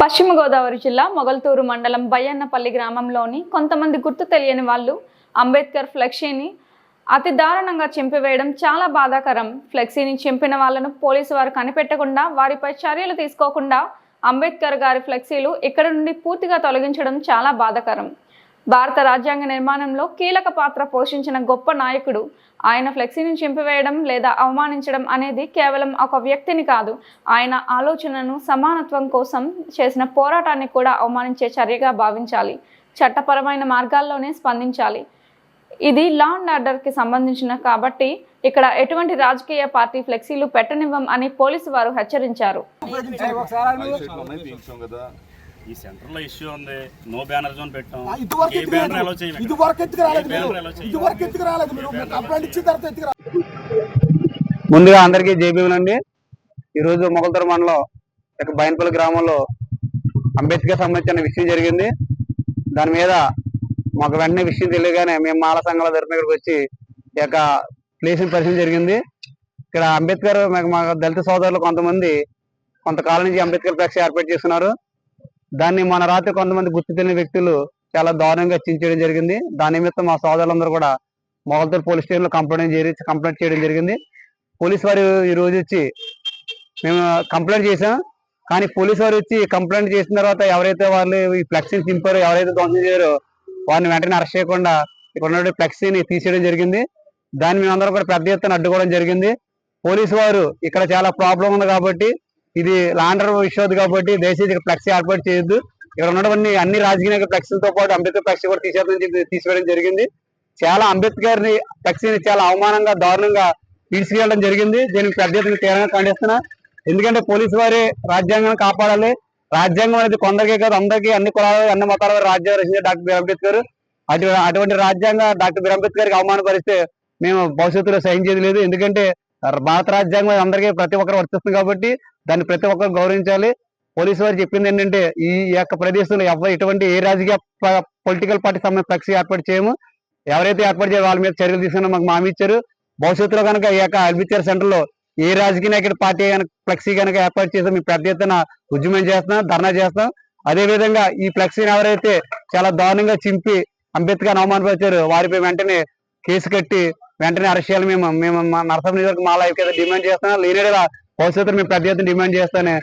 పశ్చిమ గోదావరి జిల్లా మొగల్తూరు మండలం బయ్యన్నపల్లి గ్రామంలోని కొంతమంది గుర్తు తెలియని వాళ్ళు అంబేద్కర్ ఫ్లెక్సీని అతి దారుణంగా చింపివేయడం చాలా బాధాకరం. ఫ్లెక్సీని చింపిన వాళ్ళను పోలీసు వారు కనిపెట్టకుండా వారిపై చర్యలు తీసుకోకుండా అంబేద్కర్ గారి ఫ్లెక్సీలు ఇక్కడ నుండి పూర్తిగా తొలగించడం చాలా బాధాకరం. భారత రాజ్యాంగ నిర్మాణంలో కీలక పాత్ర పోషించిన గొప్ప నాయకుడు. ఆయన ఫ్లెక్సీని చింపివేయడం లేదా అవమానించడం అనేది కేవలం ఒక వ్యక్తిని కాదు ఆయన ఆలోచనను సమానత్వం కోసం చేసిన పోరాటాన్ని కూడా అవమానించే చర్యగా భావించాలి చట్టపరమైన మార్గాల్లోనే స్పందించాలి. ఇది లా అండ్ ఆర్డర్కి సంబంధించిన కాబట్టి ఇక్కడ ఎటువంటి రాజకీయ పార్టీ ఫ్లెక్సీలు పెట్టనివ్వం అని పోలీసు వారు హెచ్చరించారు. ఈ సెంటర్లో ఇష్యూ ఉంది. నో బ్యానర్ జోన్ పెట్టాం. ఎత్తుకు రాలేదు. ఎత్తుకు రాలేదు ఎత్తుకు రాలేదు మీరు. కంప్లైంట్ ఇచ్చిన తర్వాత ఎత్తుకు రాలేదు ముందుగా అందరికీ జేబీలండి ఈరోజు మొగల్తర మండలం యొక్క బయన్పల్లి గ్రామంలో అంబేద్కర్ సంబంధించిన విషయం జరిగింది. దాని మీద మాకు వెంటనే విషయం తెలియగానే మేము మాల సంఘాల తరఫున ఇక్కడికి వచ్చి ఈ యొక్క ప్లేస్ని పరిచయం జరిగింది. ఇక్కడ అంబేద్కర్ మాకు మా దళిత సోదరులు కొంతమంది కొంతకాలం నుంచి అంబేద్కర్ ఫ్లెక్స్ ఏర్పాటు చేస్తున్నారు. దాన్ని మన రాత్రి కొంతమంది గుర్తు తెలియని వ్యక్తులు చాలా దారుణంగా చించేయడం జరిగింది. దాని నిమిత్తం మా సోదరులందరూ కూడా మొగల్తూరు పోలీస్ స్టేషన్లో కంప్లైంట్ చేసి కంప్లైంట్ చేయడం జరిగింది. పోలీస్ వారు ఈ రోజు వచ్చి మేము కంప్లైంట్ చేసాం కానీ పోలీస్ వారు వచ్చి కంప్లైంట్ చేసిన తర్వాత ఎవరైతే వాళ్ళు ఈ ఫ్లెక్సీని చింపారో ఎవరైతే ధ్వంసం చేయారో వారిని వెంటనే అరెస్ట్ చేయకుండా ఇక్కడ ఉన్న ఫ్లెక్సీని తీసేయడం జరిగింది. దాన్ని మేమందరం కూడా పెద్ద ఎత్తున అడ్డుకోవడం జరిగింది. పోలీసు వారు ఇక్కడ చాలా ప్రాబ్లం ఉంది కాబట్టి ఇది లాండర్ విషయం కాబట్టి దయచేసి ఇక్కడ ఫ్లెక్సీ ఏర్పాటు చేయొద్దు. ఇక్కడ ఉన్నటువంటి అన్ని రాజకీయ ఫ్లెక్సీలతో పాటు అంబేద్కర్ ఫ్లెక్సీ కూడా తీసేద్దని చెప్పి తీసివేయడం జరిగింది. చాలా అంబేద్కర్ని ఫ్లెక్సీని చాలా అవమానంగా దారుణంగా తీసుకెళ్ళడం జరిగింది. దీనికి పెద్ద ఎత్తున తీవ్రంగా ఖండిస్తున్నా. ఎందుకంటే పోలీసు వారి రాజ్యాంగాన్ని కాపాడాలి. రాజ్యాంగం అనేది కొందరికే కాదు అందరికీ అన్ని కులాలు అన్ని మతాల వారి రాజ్యాంగం రచించిన డాక్టర్ బీర్ అంబేద్కర్. అటు అటువంటి రాజ్యాంగ డాక్టర్ బీర్ అంబేద్కర్కి అవమానపరిస్తే మేము భవిష్యత్తులో సహించేది లేదు. ఎందుకంటే భారత రాజ్యాంగం అందరికీ ప్రతి ఒక్కరు వర్తిస్తుంది కాబట్టి దాన్ని ప్రతి ఒక్కరు గౌరవించాలి. పోలీసు వారు చెప్పింది ఏంటంటే ఈ యొక్క ప్రదేశంలో ఎవరు ఎటువంటి ఏ రాజకీయ పొలిటికల్ పార్టీ సంబంధించిన ఫ్లెక్సీ ఏర్పాటు చేయము. ఎవరైతే ఏర్పాటు చేయాలి వాళ్ళ మీద చర్యలు తీసుకున్నా మాకు హామీ ఇచ్చారు. భవిష్యత్తులో కనుక ఈ యొక్క అల్బిచర్ సెంటర్లో ఏ రాజకీయ నాయకుడి పార్టీ కనుక ఫ్లెక్సీ కనుక ఏర్పాటు చేస్తే మేము పెద్ద ఎత్తున ఉద్యమం చేస్తున్నాం ధర్నా చేస్తాం. అదే విధంగా ఈ ఫ్లెక్సీని ఎవరైతే చాలా దారుణంగా చింపి అంబేద్కర్ అవమానపరిచారు వారిపై వెంటనే కేసు కట్టి వెంటనే అరెస్ట్ చేయాలి మేము మేము మా నరసం నియోజకవర్గం మా లైఫ్ డిమాండ్ చేస్తున్నాం లేని భవిష్యత్తులో మేము పెద్ద ఎత్తున డిమాండ్ చేస్తానే